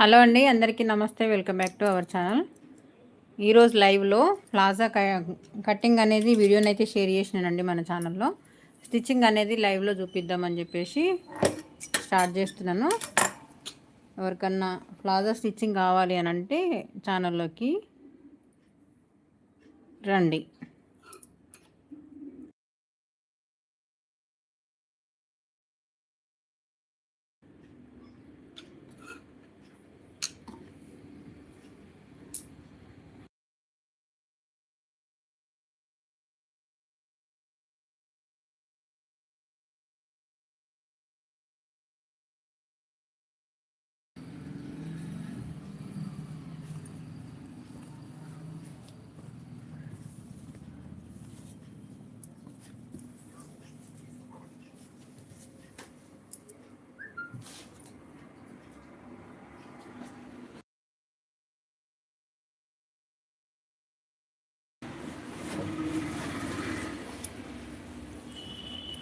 Hello అండి అందరికీ నమస్తే welcome back to our channel. ఈరోజు లైవ్లో ప్లాజా కటింగ్ అనేది వీడియోని అయితే షేర్ చేసినానండి మన ఛానల్లో. స్టిచ్చింగ్ అనేది లైవ్లో చూపిద్దామని చెప్పేసి స్టార్ట్ చేస్తున్నాను. ఎవరికన్నా ప్లాజా స్టిచ్చింగ్ కావాలి అని అంటే ఛానల్లోకి రండి.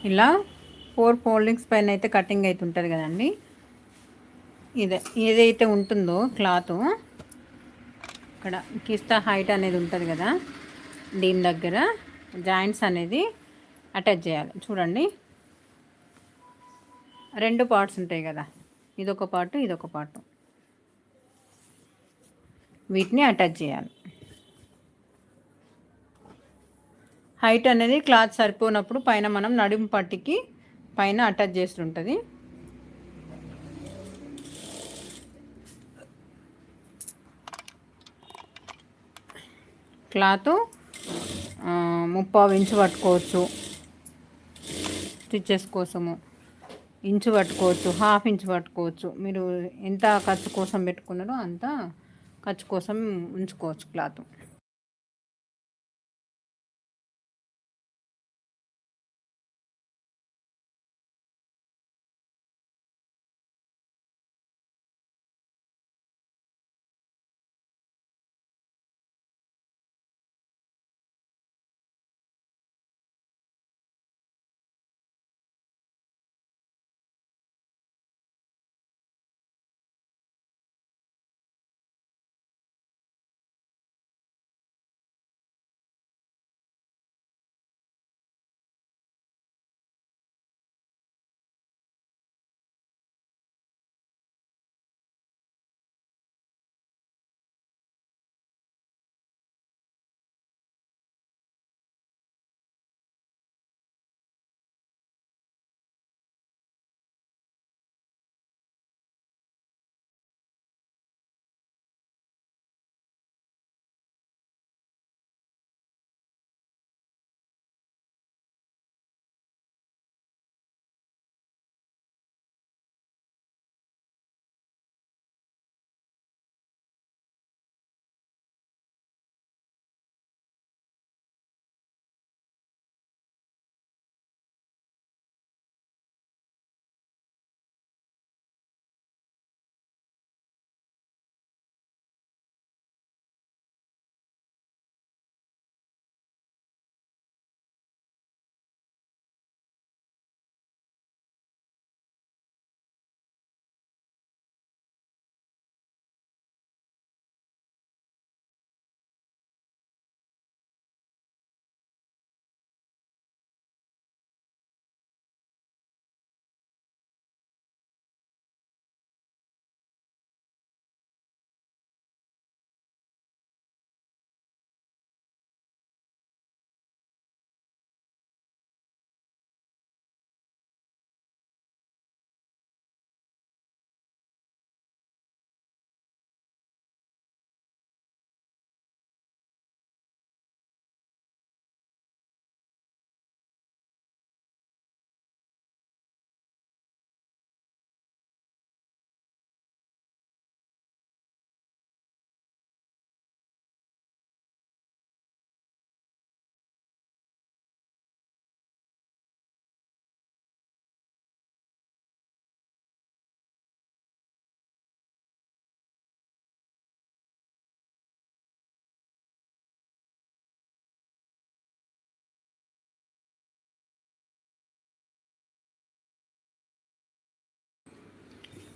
ఇలా ఫోర్ ఫోల్డింగ్స్ పైన అయితే కటింగ్ అయితే ఉంటుంది కదండి. ఇదే ఏదైతే ఉంటుందో క్లాత్ ఇక్కడ కిస్తా హైట్ అనేది ఉంటుంది కదా దీని దగ్గర జాయింట్స్ అనేది అటాచ్ చేయాలి. చూడండి. రెండు పార్ట్స్ ఉంటాయి కదా ఇదొక పార్టు ఇదొక పార్టు. వీటిని అటాచ్ చేయాలి. హైట్ అనేది క్లాత్ సరిపోనప్పుడు పైన మనం నడుము పట్టికి పైన అటాచ్ చేస్తుంటుంది. క్లాత్ ముప్పావు ఇంచు పట్టుకోవచ్చు. స్టిచ్చెస్ కోసము. ఇంచు పట్టుకోవచ్చు హాఫ్ ఇంచు పట్టుకోవచ్చు. మీరు ఎంత ఖర్చు కోసం పెట్టుకున్నారో అంత ఖర్చు కోసం ఉంచుకోవచ్చు క్లాత్.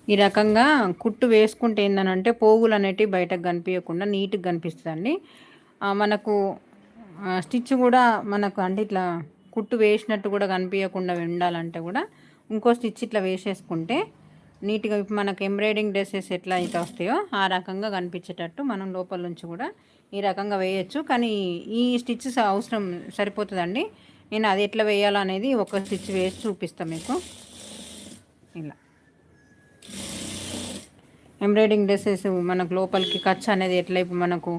ఈ రకంగా కుట్టు వేసుకుంటే ఏందనంటే పోగులు అనేటివి బయటకు కనిపించకుండా నీట్గా కనిపిస్తుందండి. మనకు స్టిచ్ కూడా మనకు అంటే ఇట్లా కుట్టు వేసినట్టు కూడా కనిపించకుండా ఉండాలంటే కూడా ఇంకో స్టిచ్ ఇట్లా వేసేసుకుంటే నీట్గా మనకు ఎంబ్రాయిడింగ్ డ్రెస్సెస్ ఎట్లా అయితే వస్తాయో ఆ రకంగా కనిపించేటట్టు మనం లోపల నుంచి కూడా ఈ రకంగా వేయచ్చు. కానీ ఈ స్టిచ్స్ అవసరం సరిపోతుందండి. నేను అది ఎట్లా వేయాలనేది ఒక స్టిచ్ వేసి చూపిస్తాను మీకు. ఇలా. ఎంబ్రాయిడింగ్ డ్రెస్సెస్ మనకు లోపలికి ఖర్చు అనేది ఎట్లా ఇప్పుడు మనకు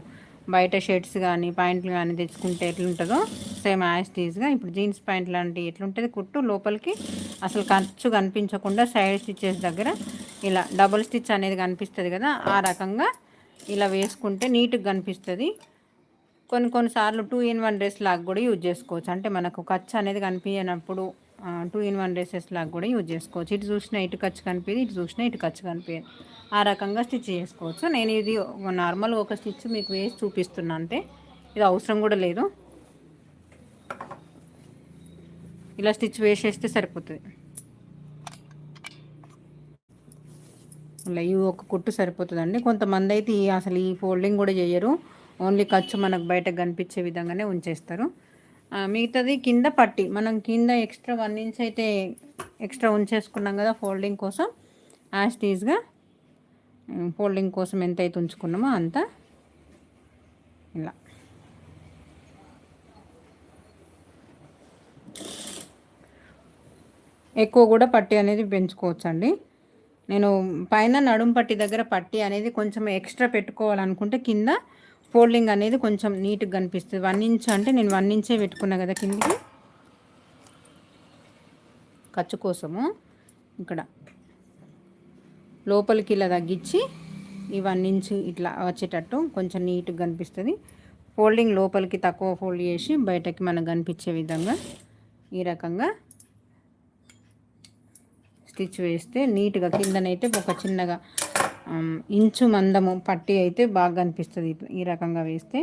బయట షర్ట్స్ కానీ ప్యాంట్లు కానీ తెచ్చుకుంటే ఎట్లుంటుందో సేమ్ యాస్టీజ్గా ఇప్పుడు జీన్స్ ప్యాంట్ లాంటి ఎట్లుంటుంది? కుట్టు లోపలికి అసలు ఖర్చు కనిపించకుండా సైడ్ స్టిచ్చెస్ దగ్గర ఇలా డబుల్ స్టిచ్ అనేది కనిపిస్తుంది కదా ఆ రకంగా ఇలా వేసుకుంటే నీట్గా కనిపిస్తుంది. కొన్ని కొన్నిసార్లు టూ ఇన్ వన్ డ్రెస్ లాగా కూడా యూజ్ చేసుకోవచ్చు. అంటే మనకు ఖర్చు అనేది కనిపించినప్పుడు టూ ఇన్ వన్ డ్రెస్సెస్ లాగా కూడా యూజ్ చేసుకోవచ్చు. ఇటు చూసినా ఇటు ఖర్చు కనిపించదు ఇటు చూసినా ఇటు ఖర్చు కనిపించదు. ఆ రకంగా స్టిచ్ చేసుకోవచ్చు. నేను ఇది నార్మల్ ఒక స్టిచ్ మీకు వేసి చూపిస్తున్నా అంతే. ఇది అవసరం కూడా లేదు. ఇలా స్టిచ్ వేసేస్తే సరిపోతుంది. ఇవి ఒక కుట్టు సరిపోతుందండి. కొంతమంది అయితే అసలు ఈ ఫోల్డింగ్ కూడా చేయరు. ఓన్లీ ఖర్చు మనకు బయటకు కనిపించే విధంగానే ఉంచేస్తారు. మిగతాది కింద పట్టి. మనం కింద ఎక్స్ట్రా వన్ ఇంచ్ అయితే ఎక్స్ట్రా ఉంచేసుకున్నాం కదా ఫోల్డింగ్ కోసం. యాస్టీజ్గా ఫోల్డింగ్ కోసం ఎంత అయితే ఉంచుకున్నామో అంత ఇలా. ఎక్కువ కూడా పట్టి అనేది పెంచుకోవచ్చండి. నేను పైన నడుం పట్టి దగ్గర పట్టి అనేది కొంచెం ఎక్స్ట్రా పెట్టుకోవాలనుకుంటే కింద ఫోల్డింగ్ అనేది కొంచెం నీట్గా కనిపిస్తుంది. వన్ ఇంచ్ అంటే నేను వన్ ఇంచే పెట్టుకున్నా కదా కిందికి? ఖర్చు కోసము? ఇక్కడ. లోపలికి ఇలా తగ్గించి ఈ వన్ ఇంచ్ ఇట్లా వచ్చేటట్టు కొంచెం నీట్గా కనిపిస్తుంది. ఫోల్డింగ్ లోపలికి తక్కువ ఫోల్డ్ చేసి బయటకి మనకు కనిపించే విధంగా ఈ రకంగా స్టిచ్ వేస్తే నీట్గా కిందనైతే ఒక చిన్నగా ఇంచు మందము పట్టి అయితే బాగా అనిపిస్తుంది ఈ రకంగా వేస్తే.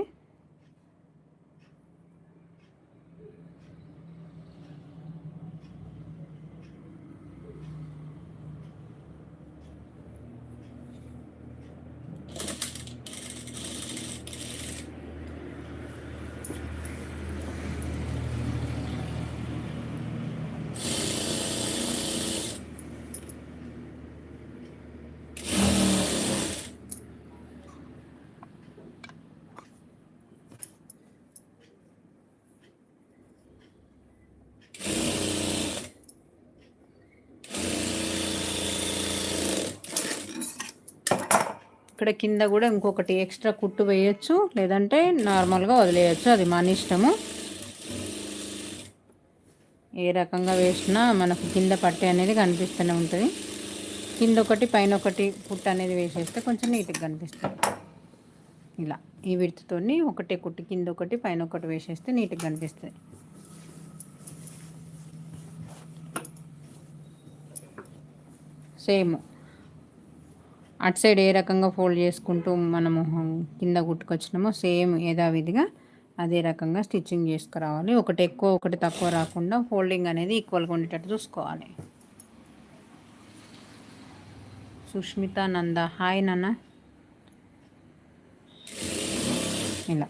ఇక్కడ కింద కూడా ఇంకొకటి ఎక్స్ట్రా కుట్టు వేయచ్చు లేదంటే నార్మల్గా వదిలేయచ్చు అది మన ఇష్టము. ఏ రకంగా వేసినా మనకు కింద పట్టే అనేది కనిపిస్తూనే ఉంటుంది. కింద ఒకటి పైన ఒకటి కుట్టు అనేది వేసేస్తే కొంచెం నీట్గా కనిపిస్తుంది. ఇలా ఈ విడుతుతో ఒకటే కుట్టు కింద ఒకటి పైన ఒకటి వేసేస్తే నీట్గా కనిపిస్తుంది. సేమ్. అటు సైడ్ ఏ రకంగా ఫోల్డ్ చేసుకుంటూ మనము కింద కుట్టుకొచ్చినామో సేమ్ యథావిధిగా అదే రకంగా స్టిచ్చింగ్ చేసుకురావాలి. ఒకటి ఎక్కువ ఒకటి తక్కువ రాకుండా ఫోల్డింగ్ అనేది ఈక్వల్గా ఉండేటట్టు చూసుకోవాలి. సుష్మిత నంద. హాయ్ నాన్న. ఇలా.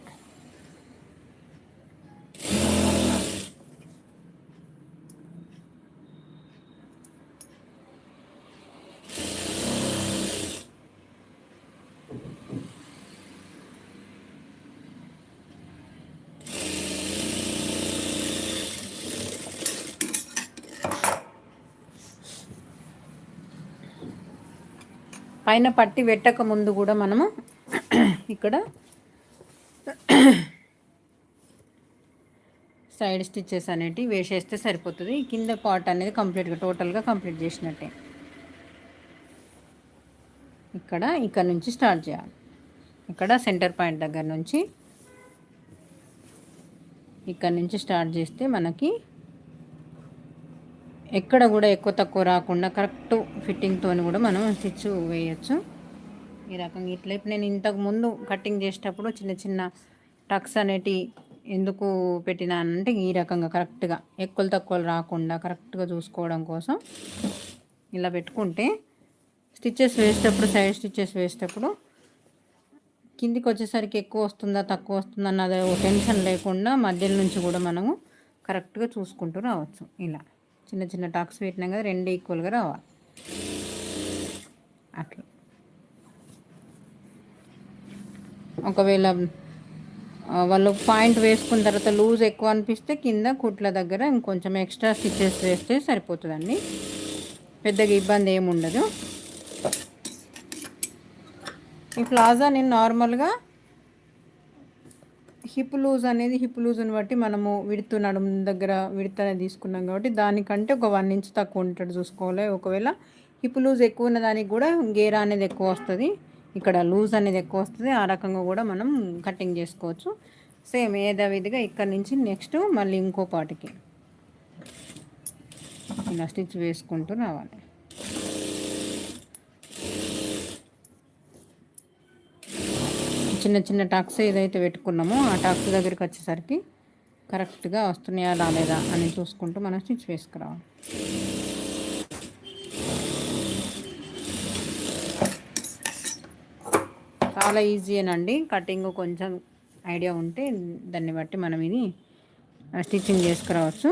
పైన పట్టి పెట్టక ముందు కూడా మనము ఇక్కడ సైడ్ స్టిచ్చెస్ అనేటివి వేసేస్తే సరిపోతుంది. కింద పార్ట్ అనేది కంప్లీట్గా టోటల్గా కంప్లీట్ చేసినట్టే. ఇక్కడ ఇక్కడ నుంచి స్టార్ట్ చేయాలి. ఇక్కడ సెంటర్ పాయింట్ దగ్గర నుంచి ఇక్కడ నుంచి స్టార్ట్ చేస్తే మనకి ఎక్కడ కూడా ఎక్కువ తక్కువ రాకుండా కరెక్ట్ ఫిట్టింగ్తో కూడా మనం స్టిచ్ వేయచ్చు. ఈ రకంగా ఇట్లా ఇప్పుడు నేను ఇంతకు ముందు కటింగ్ చేసేటప్పుడు చిన్న చిన్న టక్స్ అనేటి ఎందుకు పెట్టినానంటే ఈ రకంగా కరెక్ట్గా ఎక్కువలు తక్కువలు రాకుండా కరెక్ట్గా చూసుకోవడం కోసం ఇలా పెట్టుకుంటే స్టిచ్చెస్ వేసేటప్పుడు సైడ్ స్టిచ్చెస్ వేసేటప్పుడు కిందికి వచ్చేసరికి ఎక్కువ వస్తుందా తక్కువ వస్తుందా అన్నది టెన్షన్ లేకుండా మధ్యలో నుంచి కూడా మనము కరెక్ట్గా చూసుకుంటూ రావచ్చు ఇలా. చిన్న చిన్న టాక్స్ పెట్టినాం కదా రెండు ఈక్వల్గా రావాలి. అట్లా. ఒకవేళ వాళ్ళు పాయింట్ వేసుకున్న తర్వాత లూజ్ ఎక్కువ అనిపిస్తే కింద కుట్ల దగ్గర ఇంకొంచెం ఎక్స్ట్రా స్టిచ్చెస్ వేస్తే సరిపోతుందండి. పెద్దగా ఇబ్బంది ఏముండదు. ఈ ప్లాజా నేను నార్మల్గా హిప్ లూజ్ అనేది హిప్ లూజ్ని బట్టి మనము విడుతు నడుము దగ్గర విడత అనేది తీసుకున్నాం కాబట్టి దానికంటే ఒక వన్ ఇంచ్ తక్కువ ఉండేటట్టు చూసుకోవాలి. ఒకవేళ హిప్ లూజ్ ఎక్కువ ఉన్న దానికి కూడా గేరా అనేది ఎక్కువ వస్తుంది. ఇక్కడ లూజ్ అనేది ఎక్కువ వస్తుంది. ఆ రకంగా కూడా మనం కటింగ్ చేసుకోవచ్చు. సేమ్ ఏదవిధిగా ఇక్కడ నుంచి నెక్స్ట్ మళ్ళీ ఇంకో పాటికి. ఇలా స్టిచ్ వేసుకుంటూ రావాలి. చిన్న చిన్న టాక్స్ ఏదైతే పెట్టుకున్నామో ఆ టాక్స్ దగ్గరికి వచ్చేసరికి కరెక్ట్గా వస్తున్నాయా రాలేదా అని చూసుకుంటూ మనం స్టిచ్ వేసుకురావాలి చాలా ఈజీ అండి కటింగ్ కొంచెం ఐడియా ఉంటే దాన్ని బట్టి మనం ఇది స్టిచ్చింగ్ చేసుకురావచ్చు.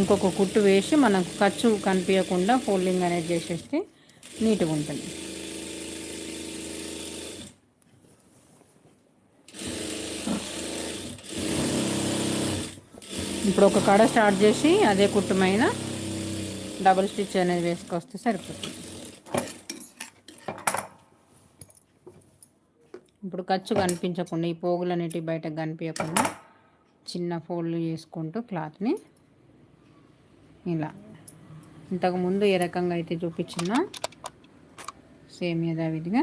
ఇంకొక కుట్టు వేసి మనకు ఖర్చు కనిపించకుండా ఫోల్డింగ్ అనేది చేసేస్తే నీట్గా ఉంటుంది. ఇప్పుడు ఒక కడ స్టార్ట్ చేసి అదే కుట్టుమైన డబుల్ స్టిచ్ అనేది వేసుకొస్తే సరిపోతుంది. ఇప్పుడు ఖర్చు కనిపించకుండా ఈ పోగులు అనేటివి బయటకు కనిపించకుండా చిన్న ఫోల్డ్ చేసుకుంటూ క్లాత్ని ఇలా. ఇంతకుముందు ఏ రకంగా అయితే చూపించినా సేమ్ యథావిధిగా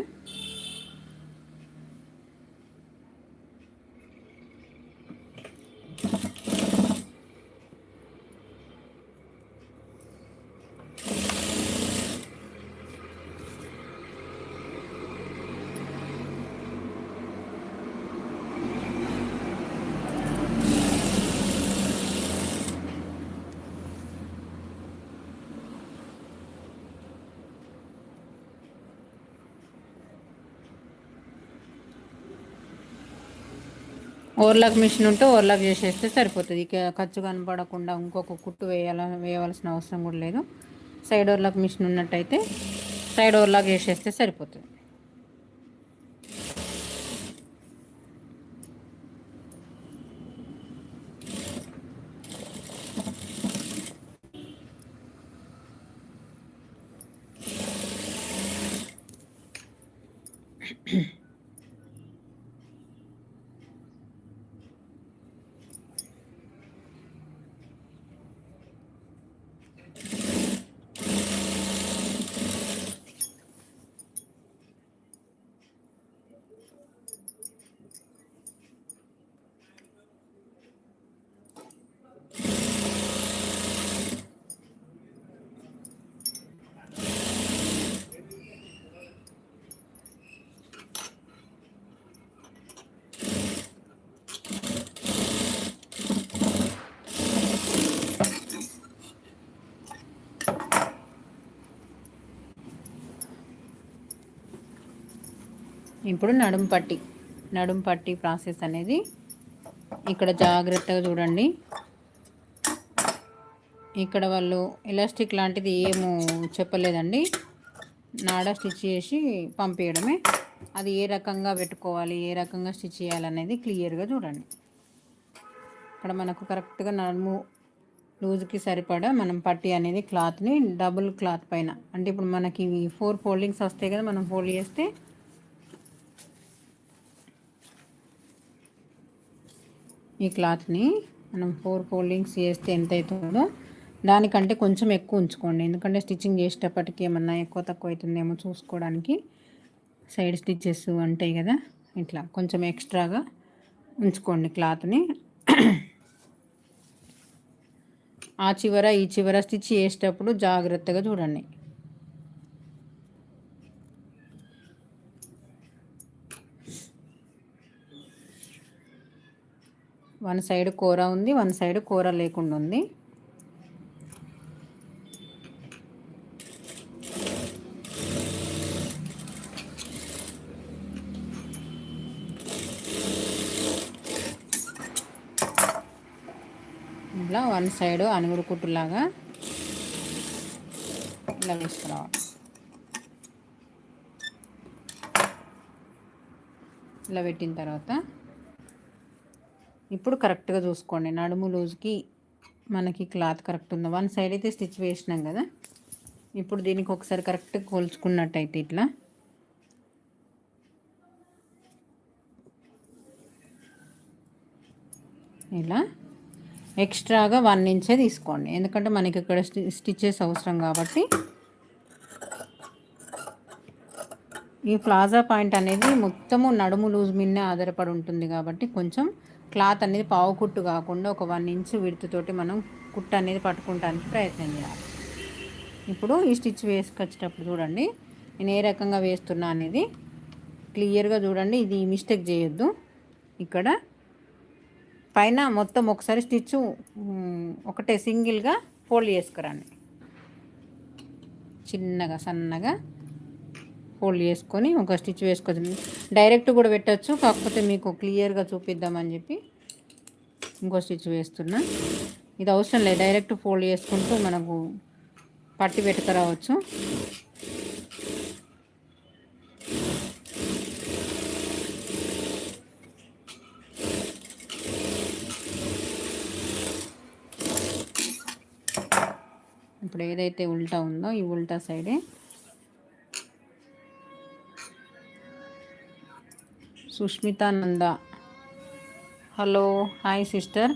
ఓవర్లాక్ మిషన్ ఉంటే ఓవర్లాక్ చేసేస్తే సరిపోతుంది. ఇక ఖర్చు కనపడకుండా ఇంకొక కుట్టు వేయాల వేయవలసిన అవసరం కూడా లేదు. సైడ్ ఓవర్లాక్ మిషన్ ఉన్నట్టయితే సైడ్ ఓవర్లాక్ చేసేస్తే సరిపోతుంది. ఇప్పుడు నడుము పట్టి నడుము పట్టి ప్రాసెస్ అనేది ఇక్కడ జాగ్రత్తగా చూడండి. ఇక్కడ వాళ్ళు ఎలాస్టిక్ లాంటిది ఏమో చెప్పలేదండి. నాడ స్టిచ్ చేసి పంపించడమే అది ఏ రకంగా పెట్టుకోవాలి ఏ రకంగా స్టిచ్ చేయాలనేది క్లియర్గా చూడండి. ఇక్కడ మనకు కరెక్ట్గా నడుము లూజ్కి సరిపడా మనం పట్టి అనేది క్లాత్ని డబుల్ క్లాత్ పైన. అంటే ఇప్పుడు మనకి ఫోర్ ఫోల్డింగ్స్ వస్తాయి కదా మనం ఫోల్డ్ చేస్తే ఈ క్లాత్ని మనం ఫోర్ ఫోల్డింగ్స్ చేస్తే ఎంత అవుతుందో దానికంటే కొంచెం ఎక్కువ ఉంచుకోండి. ఎందుకంటే స్టిచ్చింగ్ చేసేటప్పటికి ఏమన్నా ఎక్కువ తక్కువ అవుతుందేమో చూసుకోవడానికి. సైడ్ స్టిచ్చెస్ ఉంటాయి కదా ఇట్లా కొంచెం ఎక్స్ట్రాగా ఉంచుకోండి క్లాత్ని. ఆ చివర ఈ చివర స్టిచ్ చేసేటప్పుడు జాగ్రత్తగా చూడండి. వన్ సైడ్ కూర ఉంది వన్ సైడ్ కూర లేకుండా ఉంది. ఇలా వన్ సైడ్ అనుగుడు కుట్టులాగా ఇలా వేసుకురావాలి ఇలా పెట్టిన తర్వాత ఇప్పుడు కరెక్ట్గా చూసుకోండి. నడుము లూజ్కి మనకి క్లాత్ కరెక్ట్ ఉందా? వన్ సైడ్ అయితే స్టిచ్ వేసినాం కదా. ఇప్పుడు దీనికి ఒకసారి కరెక్ట్గా కోల్చుకున్నట్టయితే ఇట్లా. ఇలా. ఎక్స్ట్రాగా వన్ ఇంచే తీసుకోండి. ఎందుకంటే మనకి ఇక్కడ స్టిచ్చెస్ అవసరం కాబట్టి. ఈ ప్లాజా పాయింట్ అనేది మొత్తము నడుము లూజ్ మిన్నే ఆధారపడి ఉంటుంది కాబట్టి కొంచెం క్లాత్ అనేది పావు కుట్టు కాకుండా ఒక వన్ ఇంచ్ విడుతుతోటి మనం కుట్టు అనేది పట్టుకోవడానికి ప్రయత్నం చేయాలి. ఇప్పుడు ఈ స్టిచ్ వేసుకొచ్చేటప్పుడు చూడండి నేను ఏ రకంగా వేస్తున్నా అనేది క్లియర్గా చూడండి ఇది మిస్టేక్ చేయొద్దు. ఇక్కడ పైన మొత్తం ఒకసారి స్టిచ్ ఒకటే సింగిల్గా ఫోల్డ్ చేసుకురండి. చిన్నగా సన్నగా ఫోల్డ్ చేసుకొని ఒక స్టిచ్ వేసుకోవచ్చు. డైరెక్ట్ కూడా పెట్టచ్చు కాకపోతే మీకు క్లియర్గా చూపిద్దామని చెప్పి ఇంకో స్టిచ్ వేస్తున్నా. ఇది అవసరం లేదు డైరెక్ట్ ఫోల్డ్ చేసుకుంటూ మనకు పట్టి పెట్టుకురావచ్చు. ఇప్పుడు ఏదైతే ఉల్టా ఉందో ఈ ఉల్టా సైడే సుష్మితానంద. Hello hi sister.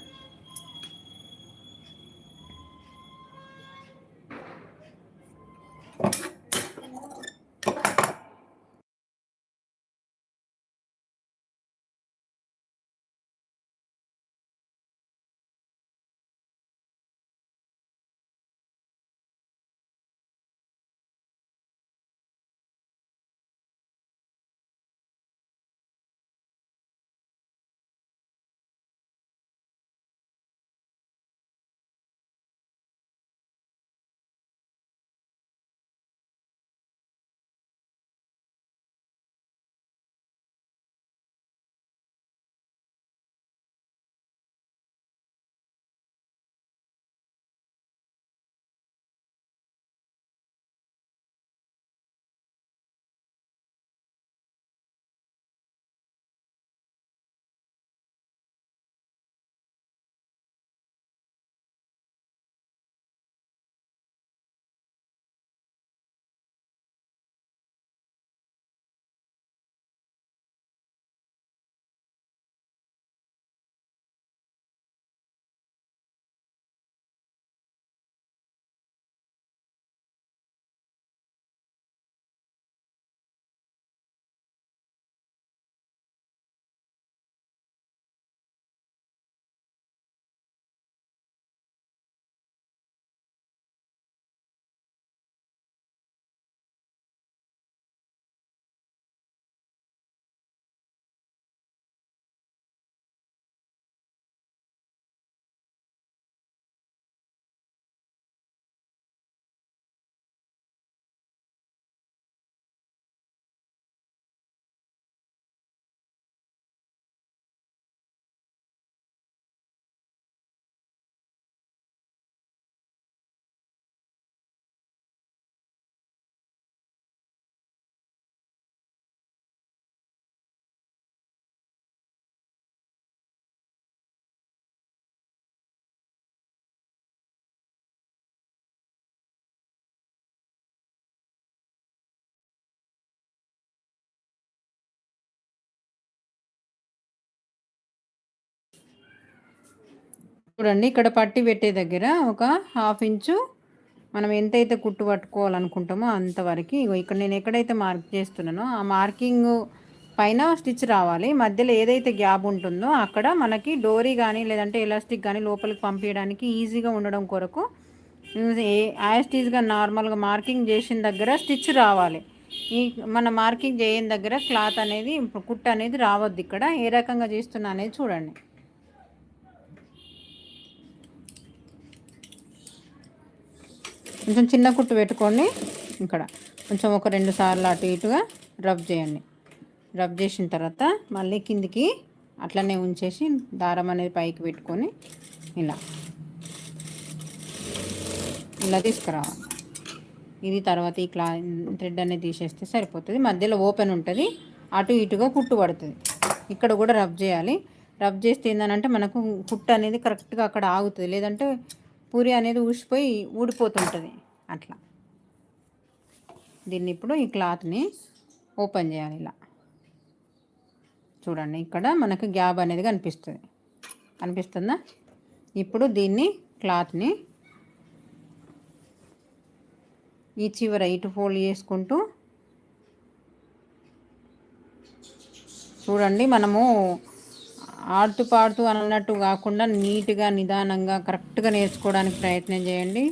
చూడండి ఇక్కడ పట్టి పెట్టే దగ్గర ఒక హాఫ్ ఇంచు మనం ఎంతైతే కుట్టు పట్టుకోవాలనుకుంటామో అంతవరకు. ఇక్కడ నేను ఎక్కడైతే మార్క్ చేస్తున్నానో ఆ మార్కింగ్ పైన స్టిచ్ రావాలి. మధ్యలో ఏదైతే గ్యాప్ ఉంటుందో అక్కడ మనకి డోరీ కానీ లేదంటే ఎలాస్టిక్ కానీ లోపలికి పంపించడానికి ఈజీగా ఉండడం కొరకు యాస్టీజ్గా నార్మల్గా మార్కింగ్ చేసిన దగ్గర స్టిచ్ రావాలి. ఈ మన మార్కింగ్ చేయని దగ్గర క్లాత్ అనేది కుట్టు అనేది రావద్దు ఇక్కడ. ఏ రకంగా చేస్తున్నా అనేది చూడండి. కొంచెం చిన్న కుట్టు పెట్టుకోండి ఇక్కడ కొంచెం ఒక రెండు సార్లు అటు ఇటుగా రబ్ చేయండి. రబ్ చేసిన తర్వాత మళ్ళీ కిందికి అట్లనే ఉంచేసి దారం అనేది పైకి పెట్టుకొని ఇలా. ఇలా తీసుకురావాలి. ఇది తర్వాత ఈ క్లా థ్రెడ్ అనేది తీసేస్తే సరిపోతుంది. మధ్యలో ఓపెన్ ఉంటుంది అటు ఇటుగా కుట్టు పడుతుంది. ఇక్కడ కూడా రబ్ చేయాలి. రబ్ చేస్తే ఏంటంటే మనకు కుట్టు అనేది కరెక్ట్గా అక్కడ ఆగుతుంది. లేదంటే పూరి అనేది ఊసిపోయి ఊడిపోతుంటుంది. అట్లా. దీన్ని ఇప్పుడు ఈ క్లాత్ని ఓపెన్ చేయాలి ఇలా. చూడండి ఇక్కడ మనకు గ్యాప్ అనేది కనిపిస్తుంది. కనిపిస్తుందా? ఇప్పుడు దీన్ని క్లాత్ని ఈ చివర ఇటు ఫోల్డ్ చేసుకుంటూ చూడండి మనము ఆడుతూ పాడుతూ అన్నట్టు కాకుండా నీట్గా నిదానంగా కరెక్ట్గా నేర్చుకోవడానికి ప్రయత్నం చేయండి.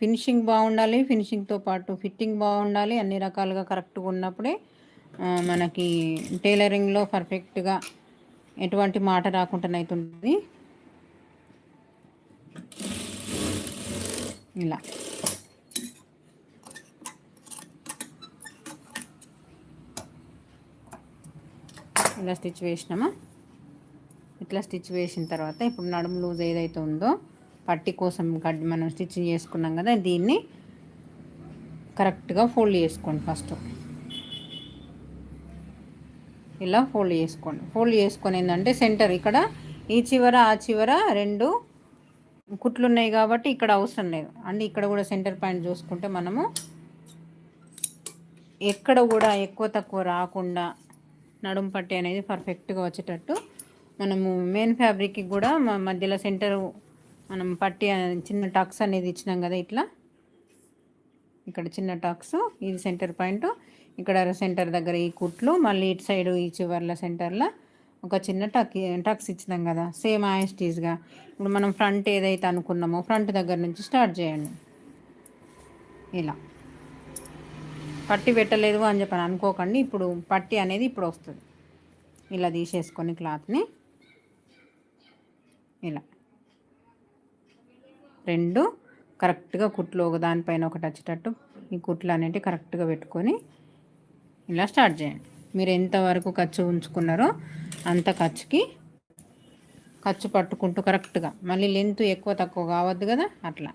ఫినిషింగ్ బాగుండాలి. ఫినిషింగ్తో పాటు ఫిట్టింగ్ బాగుండాలి. అన్ని రకాలుగా కరెక్ట్గా ఉన్నప్పుడే మనకి టైలరింగ్లో పర్ఫెక్ట్గా ఎటువంటి మాట రాకుండా అవుతుంది ఇలా. ఇలా స్టిచ్ వేసినామా? ఇట్లా స్టిచ్ వేసిన తర్వాత ఇప్పుడు నడుము లూజ్ ఏదైతే ఉందో పట్టి కోసం గడ్డి మనం స్టిచ్చింగ్ చేసుకున్నాం కదా దీన్ని కరెక్ట్గా ఫోల్డ్ చేసుకోండి ఫస్ట్. ఇలా ఫోల్డ్ చేసుకోండి. ఫోల్డ్ చేసుకొని ఏంటంటే సెంటర్ ఇక్కడ ఈ చివర ఆ చివర రెండు కుట్లు ఉన్నాయి కాబట్టి ఇక్కడ అవసరం లేదు. అండ్ ఇక్కడ కూడా సెంటర్ పాయింట్ చూసుకుంటే మనము ఎక్కడ కూడా ఎక్కువ తక్కువ రాకుండా నడుము పట్టి అనేది పర్ఫెక్ట్గా వచ్చేటట్టు మనము మెయిన్ ఫ్యాబ్రిక్కి కూడా మధ్యలో సెంటర్ మనం పట్టి చిన్న టక్స్ అనేది ఇచ్చినాం కదా ఇట్లా. ఇక్కడ చిన్న టక్స్ ఇది సెంటర్ పాయింట్ ఇక్కడ సెంటర్ దగ్గర ఈ కుట్లు మళ్ళీ ఇటు సైడ్ ఈ చివర్ల సెంటర్లో ఒక చిన్న టక్ టక్స్ ఇచ్చినాం కదా సేమ్ ఆయిస్టీస్గా ఇప్పుడు మనం ఫ్రంట్ ఏదైతే అనుకున్నామో ఫ్రంట్ దగ్గర నుంచి స్టార్ట్ చేయండి. ఇలా. పట్టి పెట్టలేదు అని చెప్పని అనుకోకండి ఇప్పుడు పట్టి అనేది ఇప్పుడు వస్తుంది. ఇలా తీసేసుకొని క్లాత్ని ఇలా. రెండు కరెక్ట్గా కుట్లు ఒక దానిపైన ఒకటి వచ్చేటట్టు ఈ కుట్లు అనేవి కరెక్ట్గా పెట్టుకొని ఇలా స్టార్ట్ చేయండి. మీరు ఎంతవరకు ఖర్చు ఉంచుకున్నారో అంత ఖర్చుకి ఖర్చు పట్టుకుంటూ కరెక్ట్గా. మళ్ళీ లెంత్ ఎక్కువ తక్కువ కావద్దు కదా? అట్లా.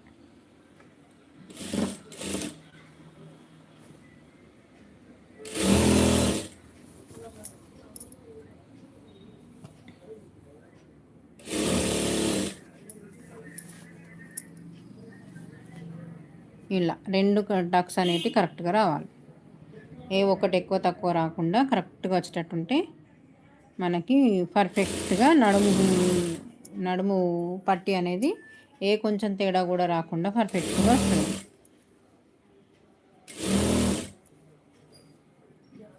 ఇలా రెండు టక్స్ అనేవి కరెక్ట్గా రావాలి. ఏ ఒక్కటి ఎక్కువ తక్కువ రాకుండా కరెక్ట్గా వచ్చేటట్టుంటే మనకి పర్ఫెక్ట్గా నడుము నడుము పట్టి అనేది ఏ కొంచెం తేడా కూడా రాకుండా పర్ఫెక్ట్గా వస్తుంది.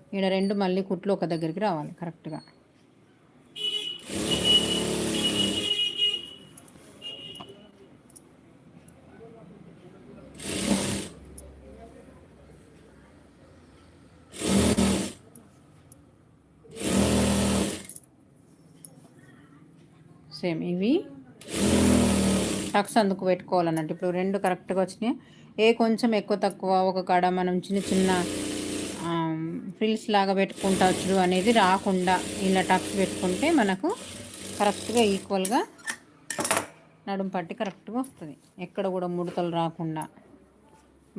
ఇక్కడ రెండు మళ్ళీ కుట్లు ఒక దగ్గరికి రావాలి కరెక్ట్గా. సేమ్ ఇవి. టక్స్ అందుకు పెట్టుకోవాలన్నట్టు. ఇప్పుడు రెండు కరెక్ట్గా వచ్చినాయి. ఏ కొంచెం ఎక్కువ తక్కువ ఒక కాడ మనం చిన్న చిన్న ఫ్రిల్స్ లాగా పెట్టుకుంటచ్చు అనేది రాకుండా ఇలా టక్స్ పెట్టుకుంటే మనకు కరెక్ట్గా ఈక్వల్గా నడుము పట్టి కరెక్ట్గా వస్తుంది. ఎక్కడ కూడా ముడతలు రాకుండా.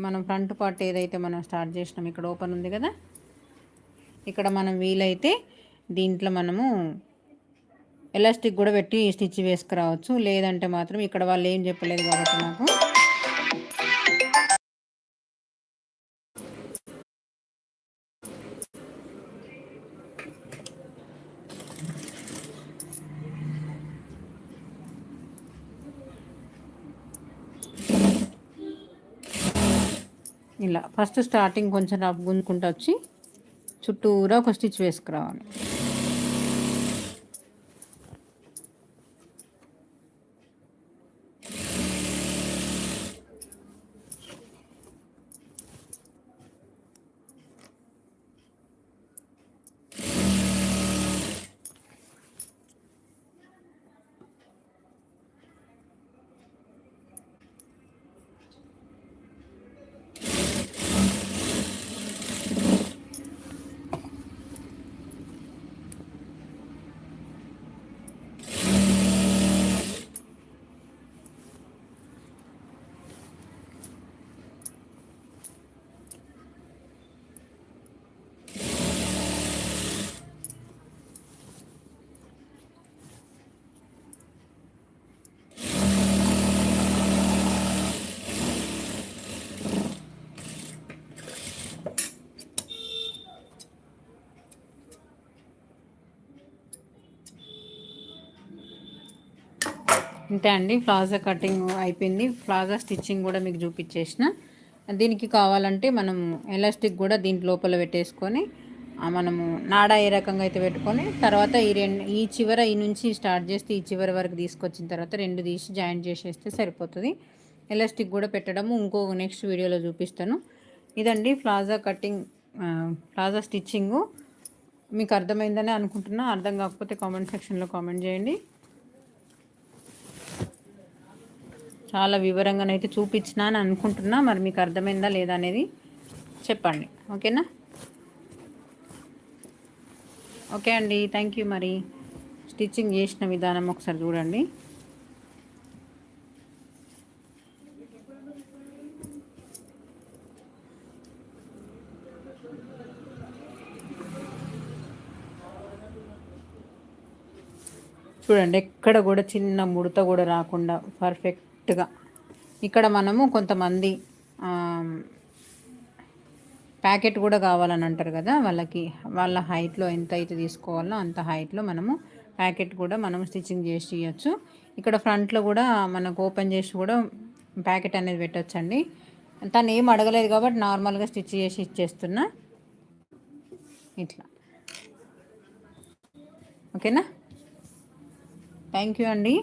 మనం ఫ్రంట్ పార్ట్ ఏదైతే మనం స్టార్ట్ చేసినాం ఇక్కడ ఓపెన్ ఉంది కదా? ఇక్కడ మనం వీలైతే దీంట్లో మనము ఎలాస్టిక్ కూడా పెట్టి స్టిచ్ వేసుకురావచ్చు. లేదంటే మాత్రం ఇక్కడ వాళ్ళు ఏం చెప్పలేదు కాబట్టి నాకు. ఇలా ఫస్ట్ స్టార్టింగ్ కొంచెం రఫ్ గుంజుకుంటూ వచ్చి చుట్టూరా ఒక స్టిచ్ వేసుకురావాలి. ఇంతే అండి ఫ్లాజా కటింగ్ అయిపోయింది. ప్లాజా స్టిచ్చింగ్ కూడా మీకు చూపించేసిన. దీనికి కావాలంటే మనం ఎలాస్టిక్ కూడా దీంట్ లోపల పెట్టేసుకొని మనము నాడా ఏ రకంగా అయితే పెట్టుకొని తర్వాత ఈ రెండు ఈ చివర ఈ నుంచి స్టార్ట్ చేస్తే ఈ చివరి వరకు తీసుకొచ్చిన తర్వాత రెండు తీసి జాయింట్ చేసేస్తే సరిపోతుంది. ఎలాస్టిక్ కూడా పెట్టడము ఇంకో నెక్స్ట్ వీడియోలో చూపిస్తాను. ఇదండి ప్లాజా కటింగ్ ప్లాజా స్టిచ్చింగు. మీకు అర్థమైందని అనుకుంటున్నా. అర్థం కాకపోతే కామెంట్ సెక్షన్లో కామెంట్ చేయండి. చాలా వివరంగానైతే చూపించినా అని అనుకుంటున్నా. మరి మీకు అర్థమైందా లేదా అనేది చెప్పండి. ఓకేనా? ఓకే అండి. థ్యాంక్ యూ మరి. స్టిచ్చింగ్ చేసిన విధానం ఒకసారి చూడండి. చూడండి ఎక్కడ కూడా చిన్న ముడత కూడా రాకుండా పర్ఫెక్ట్ పర్ఫెక్ట్గా ఇక్కడ మనము కొంతమంది ప్యాకెట్ కూడా కావాలని అంటారు కదా వాళ్ళకి వాళ్ళ హైట్లో ఎంత అయితే తీసుకోవాలో అంత హైట్లో మనము ప్యాకెట్ కూడా మనం స్టిచ్చింగ్ చేసి ఇవ్వచ్చు ఇక్కడ ఫ్రంట్లో కూడా మనకు ఓపెన్ చేసి కూడా ప్యాకెట్ అనేది పెట్టచ్చండి. తను ఏం అడగలేదు కాబట్టి నార్మల్గా స్టిచ్ చేసి ఇచ్చేస్తున్నా. ఇట్లా. ఓకేనా? థ్యాంక్ యూ అండి.